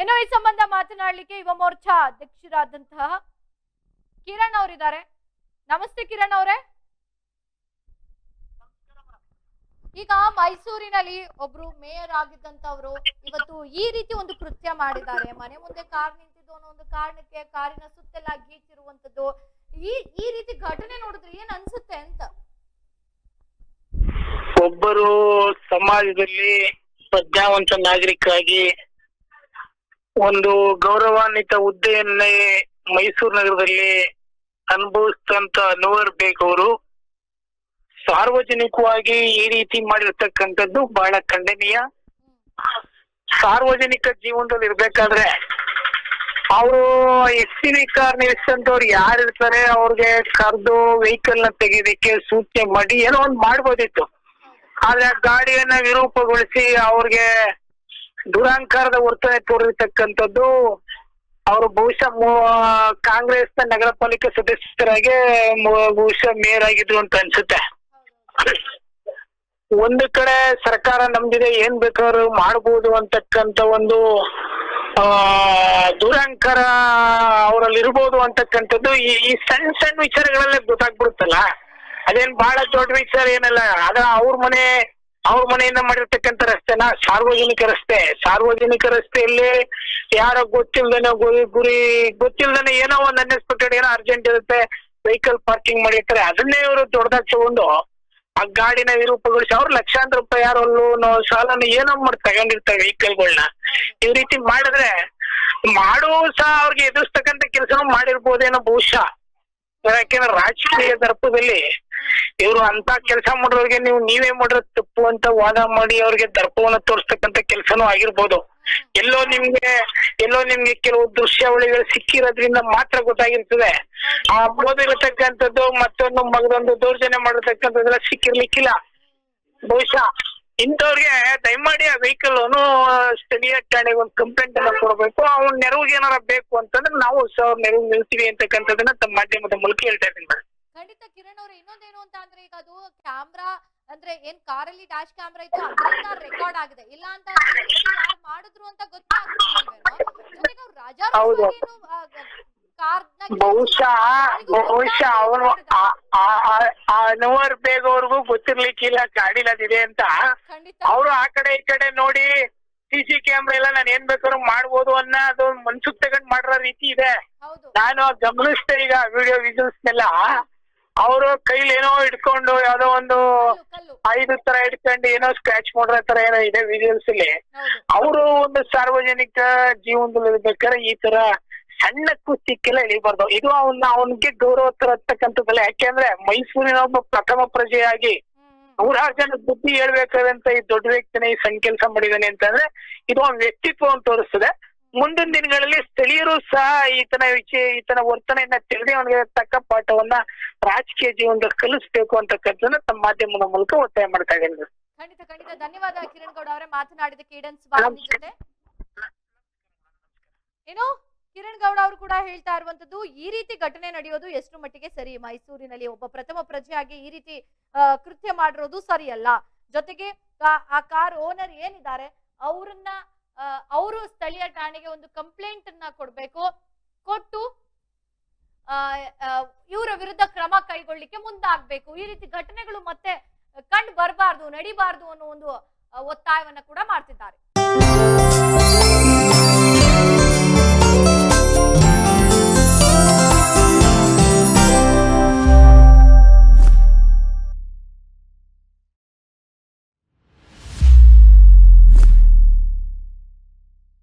ಇನ್ನು ಈ ಸಂಬಂಧ ಮಾತನಾಡಲಿಕ್ಕೆ ಯುವ ಮೋರ್ಚಾ ಅಧ್ಯಕ್ಷರಾದಂತಹ ಕಿರಣ್ ಅವರಿದ್ದಾರೆ. ನಮಸ್ತೆ ಕಿರಣ್ ಅವರೇ. ಈಗ ಮೈಸೂರಿನಲ್ಲಿ ಒಬ್ರು ಮೇಯರ್ ಆಗಿದ್ದಂತವ್ರು ಇವತ್ತು ಈ ರೀತಿ ಒಂದು ಕೃತ್ಯ ಮಾಡಿದ್ದಾರೆ. ಮನೆ ಮುಂದೆ ಕಾರ್ ನಿಂತಿದ್ದು ಅನ್ನೋ ಒಂದು ಕಾರಣಕ್ಕೆ ಕಾರಿನ ಸುತ್ತೆಲ್ಲ ಗೀಚಿರುವಂತದ್ದು ಈ ಈ ರೀತಿ ಘಟನೆ ನೋಡಿದ್ರೆ ಏನ್ ಅನ್ಸುತ್ತೆ ಅಂತ? ಒಬ್ಬರು ಸಮಾಜದಲ್ಲಿ ಪ್ರಜ್ಞಾವಂತ ನಾಗರಿಕರಾಗಿ ಒಂದು ಗೌರವಾನ್ವಿತ ಹುದ್ದೆಯನ್ನೇ ಮೈಸೂರು ನಗರದಲ್ಲಿ ಅನುಭವಿಸ್ತಂತ ಅನ್ವರ್ ಬೇಗ್ ಅವರು ಸಾರ್ವಜನಿಕವಾಗಿ ಈ ರೀತಿ ಮಾಡಿರ್ತಕ್ಕಂಥದ್ದು ಬಹಳ ಖಂಡನೀಯ. ಸಾರ್ವಜನಿಕ ಜೀವನದಲ್ಲಿ ಇರ್ಬೇಕಾದ್ರೆ ಅವರು ಎಸ್ ಸಿ ಕಾರ್ ನಿಲ್ಲಿಸಂತವ್ರು ಯಾರು ಇರ್ತಾರೆ ಅವ್ರಿಗೆ ಕರೆದು ವೆಹಿಕಲ್ನ ತೆಗೆಯೋದಕ್ಕೆ ಸೂಚನೆ ಮಾಡಿ ಏನೋ ಒಂದು ಮಾಡ್ಬೋದಿತ್ತು. ಆದ್ರೆ ಗಾಡಿಯನ್ನ ವಿರೂಪಗೊಳಿಸಿ ಅವ್ರಿಗೆ ದುರಾಂಕಾರದ ವರ್ತನೆ ತೋರಿರ್ತಕ್ಕಂಥದ್ದು ಅವರು ಬಹುಶಃ ಕಾಂಗ್ರೆಸ್ ನಗರ ಪಾಲಿಕೆ ಸದಸ್ಯರಾಗೆ ಬಹುಶಃ ಮೇಯರ್ ಆಗಿದ್ರು ಅಂತ ಅನ್ಸುತ್ತೆ. ಒಂದು ಕಡೆ ಸರ್ಕಾರ ನಮ್ದಿದೆ ಏನ್ ಬೇಕಾದ್ರೂ ಮಾಡಬಹುದು ಅಂತಕ್ಕಂತ ಒಂದು, ಆ ದುರಂಕಾರ ಅವರಲ್ಲಿ ಇರ್ಬೋದು ಅಂತಕ್ಕಂಥದ್ದು ಈ ಸಣ್ಣ ಸಣ್ಣ ವಿಚಾರಗಳಲ್ಲೇ ಗೊತ್ತಾಗ್ಬಿಡುತ್ತಲ್ಲ? ಅದೇನ್ ಬಹಳ ದೊಡ್ಡ ವಿಚಾರ ಏನಲ್ಲ ಅದ ಅವ್ರ ಮನೆ ಅವ್ರ ಮನೆಯಿಂದ ಮಾಡಿರ್ತಕ್ಕಂಥ ರಸ್ತೆನ ಸಾರ್ವಜನಿಕ ರಸ್ತೆ. ಸಾರ್ವಜನಿಕ ರಸ್ತೆಯಲ್ಲಿ ಯಾರೋ ಗೊತ್ತಿಲ್ದೇನೆ ಗುರಿ ಗುರಿ, ಗೊತ್ತಿಲ್ದೇನೆ ಏನೋ ಒಂದ್ ಅನ್ಎಕ್ಸ್ಪೆಕ್ಟೆಡ್ ಏನೋ ಅರ್ಜೆಂಟ್ ಇರುತ್ತೆ ವೆಹಿಕಲ್ ಪಾರ್ಕಿಂಗ್ ಮಾಡಿರ್ತಾರೆ. ಅದನ್ನೇ ಇವರು ದೊಡ್ಡದಾಗಿ ತಗೊಂಡು ಆ ಗಾಡಿನ ವಿರೂಪಗೊಳಿಸಿ ಅವ್ರು ಲಕ್ಷಾಂತರ ರೂಪಾಯಿ ಯಾರು ಲೋನು ಸಾಲನ ಏನೋ ಮಾಡಿ ತಗೊಂಡಿರ್ತಾರೆ ವೆಹಿಕಲ್ಗಳನ್ನ ಈ ರೀತಿ ಮಾಡಿದ್ರೆ ಮಾಡೋ ಸಹ ಅವ್ರಿಗೆ ಎದುರಿಸ್ತಕ್ಕಂಥ ಕೆಲಸನೂ ಮಾಡಿರ್ಬೋದೇನೋ ಬಹುಶಃ. ಯಾಕೆಂದ್ರೆ ರಾಜಕೀಯ ದರ್ಪದಲ್ಲಿ ಇವರು ಅಂತ ಕೆಲಸ ಮಾಡೋರಿಗೆ ನೀವು ನೀವೇ ಮಾಡಿರೋ ತಪ್ಪು ಅಂತ ವಾದ ಮಾಡಿ ಅವ್ರಿಗೆ ದರ್ಪವನ್ನ ತೋರಿಸ್ತಕ್ಕಂತ ಕೆಲಸನೂ ಆಗಿರ್ಬೋದು. ಎಲ್ಲೋ ನಿಮ್ಗೆ ಎಲ್ಲೋ ನಿಮ್ಗೆ ಕೆಲವು ದೃಶ್ಯಾವಳಿಗಳು ಸಿಕ್ಕಿರೋದ್ರಿಂದ ಮಾತ್ರ ಗೊತ್ತಾಗಿರ್ತದೆ. ಆ ಓದಿರತಕ್ಕಂಥದ್ದು ಮತ್ತೊಂದು ಮಗದೊಂದು ದೌರ್ಜನ್ಯ ಮಾಡಿರ್ತಕ್ಕಂಥದ್ದೆಲ್ಲ ಸಿಕ್ಕಿರ್ಲಿಕ್ಕಿಲ್ಲ. ಬಹುಶಃ ಇಂಥವ್ರಿಗೆ ದಯಮಾಡಿ ಆ ವೆಹಿಕಲ್ ಸ್ಥಳೀಯ ಠಾಣೆಗೆ ಒಂದು ಕಂಪ್ಲೇಂಟ್ ಅನ್ನ ಕೊಡಬೇಕು. ಅವ್ನ ನೆರವಿಗೆ ಏನಾರ ಬೇಕು ಅಂತಂದ್ರೆ ನಾವು ಸರ್ ನೆರವು ನಿಲ್ತೀವಿ ಅಂತಕ್ಕಂಥದ್ದನ್ನ ತಮ್ಮ ಮಾಧ್ಯಮದ ಮೂಲಕ ಹೇಳ್ತಾ ಇದ್ದೀನಿ ಖಂಡಿತ ಕಿರಣ್ ಅವ್ರೆ ಇನ್ನೊಂದೇನು ಅಂತ ಅಂದ್ರೆ ಈಗ ಅದು ಕ್ಯಾಮ್ರಾ ಅಂದ್ರೆ ಏನ್ ಕಾರಲ್ಲಿ ಡ್ಯಾಶ್ ಕ್ಯಾಮ್ರಾ ಇತ್ತು ಅದರಿಂದ ರೆಕಾರ್ಡ್ ಆಗಿದೆ. ಇಲ್ಲ ಅಂತ ಯಾರು ಮಾಡಿದ್ರು ಅಂತ ಬಹುಶಃ ಬಹುಶಃ ಅವನು ಆ ಅನ್ವರ್ ಬೇಗ ಅವ್ರಿಗೂ ಗೊತ್ತಿರ್ಲಿಕ್ಕಿಲ್ಲ ಗಾಡಿಲಿ ಅದಿದೆ ಅಂತ ಅವರು ಆ ಕಡೆ ಈ ಕಡೆ ನೋಡಿ ಸಿ ಸಿ ಕ್ಯಾಮ್ರಾ ಎಲ್ಲ ನಾನು ಏನ್ ಬೇಕಾದ್ರು ಮಾಡ್ಬೋದು ಅನ್ನ ಅದು ಮನ್ಸುಕ್ ತಗೊಂಡ್ ಮಾಡಿರೋ ರೀತಿ ಇದೆ. ಹೌದು. ನಾನು ಗಮನಿಸ್ದೆ ಈಗ ವಿಡಿಯೋ ವಿಜುವಲ್ಸ್ನೆಲ್ಲ ಅವರು ಕೈಲಿ ಏನೋ ಇಟ್ಕೊಂಡು ಯಾವ್ದೋ ಒಂದು ಐದು ತರ ಇಟ್ಕೊಂಡು ಏನೋ ಸ್ಕ್ರಾಚ್ ಮಾಡಿರೋ ತರ ಏನೋ ಇದೆ ವಿಜುವಲ್ಸ್ ಅಲ್ಲಿ. ಅವರು ಒಂದು ಸಾರ್ವಜನಿಕ ಜೀವನದಲ್ಲಿ ಇರ್ಬೇಕಾದ್ರೆ ಈ ತರ ಸಣ್ಣ ಕುಸ್ತಿಕ್ಕೆಲ್ಲ ಇಳಿಬಾರ್ದು ಇದು ಅವನ್ನ ಅವನಿಗೆ ಗೌರವ ತರತಕ್ಕಂಥದ್ದಲ್ಲ. ಯಾಕೆಂದ್ರೆ ಮೈಸೂರಿನ ಒಬ್ಬ ಪ್ರಥಮ ಪ್ರಜೆಯಾಗಿ. ನೂರಾರು ಜನ ಬುದ್ಧಿ ಹೇಳ್ಬೇಕಾದಂತ ಈ ದೊಡ್ಡ ವ್ಯಕ್ತಿನ ಈ ಸಣ್ಣ ಕೆಲಸ ಮಾಡಿದಾನೆ ಅಂತಂದ್ರೆ ಇದು ಅವನ ವ್ಯಕ್ತಿತ್ವವನ್ನು ತೋರಿಸ್ತದೆ. ಮುಂದಿನ ದಿನಗಳಲ್ಲಿ ಸ್ಥಳೀಯರು ಸಹ ಈತನ ವಿಚೆ ಈತನ ವರ್ತನೆಯನ್ನ ತಿಳಿದೇ ಅವನಿಗೆ ತಕ್ಕ ಪಾಠವನ್ನ ರಾಜಕೀಯ ಜೀವನದ ಕಲಿಸ್ಬೇಕು ಅಂತಕ್ಕಂಥದ್ದನ್ನ ತಮ್ಮ ಮಾಧ್ಯಮದ ಮೂಲಕ ಒತ್ತಾಯ ಮಾಡ್ತಾ ಇದ್ದೇನೆ. ಖಂಡಿತ ಖಂಡಿತ. ಧನ್ಯವಾದ ಕಿರಣ್ ಗೌಡ ಅವರೇ ಮಾತನಾಡಿದಕ್ಕೆ ಈಡನ್ ಸ್ವಾಮಿ ಜೊತೆ. ಏನು? ಕಿರಣ್ ಗೌಡ ಅವರು ಕೂಡ ಹೇಳ್ತಾ ಇರುವಂತದ್ದು ಈ ರೀತಿ ಘಟನೆ ನಡೆಯೋದು ಎಷ್ಟು ಮಟ್ಟಿಗೆ ಸರಿ? ಮೈಸೂರಿನಲ್ಲಿ ಒಬ್ಬ ಪ್ರಥಮ ಪ್ರಜೆಯಾಗಿ ಈ ರೀತಿ ಕೃತ್ಯ ಮಾಡಿರೋದು ಸರಿಯಲ್ಲ. ಜೊತೆಗೆ ಆ- ಆ ಕಾರ್ ಓನರ್ ಏನಿದ್ದಾರೆ ಅವ್ರನ್ನ ಅವರು ಸ್ಥಳೀಯ ಠಾಣೆಗೆ ಒಂದು ಕಂಪ್ಲೇಂಟ್ ಅನ್ನ ಕೊಡ್ಬೇಕು. ಕೊಟ್ಟು ಇವರ ವಿರುದ್ಧ ಕ್ರಮ ಕೈಗೊಳ್ಳಿಕ್ಕೆ ಮುಂದಾಗ್ಬೇಕು. ಈ ರೀತಿ ಘಟನೆಗಳು ಮತ್ತೆ ಕಂಡು ಬರಬಾರ್ದು, ನಡಿಬಾರ್ದು ಅನ್ನೋ ಒಂದು ಒತ್ತಾಯವನ್ನ ಕೂಡ ಮಾಡ್ತಿದ್ದಾರೆ.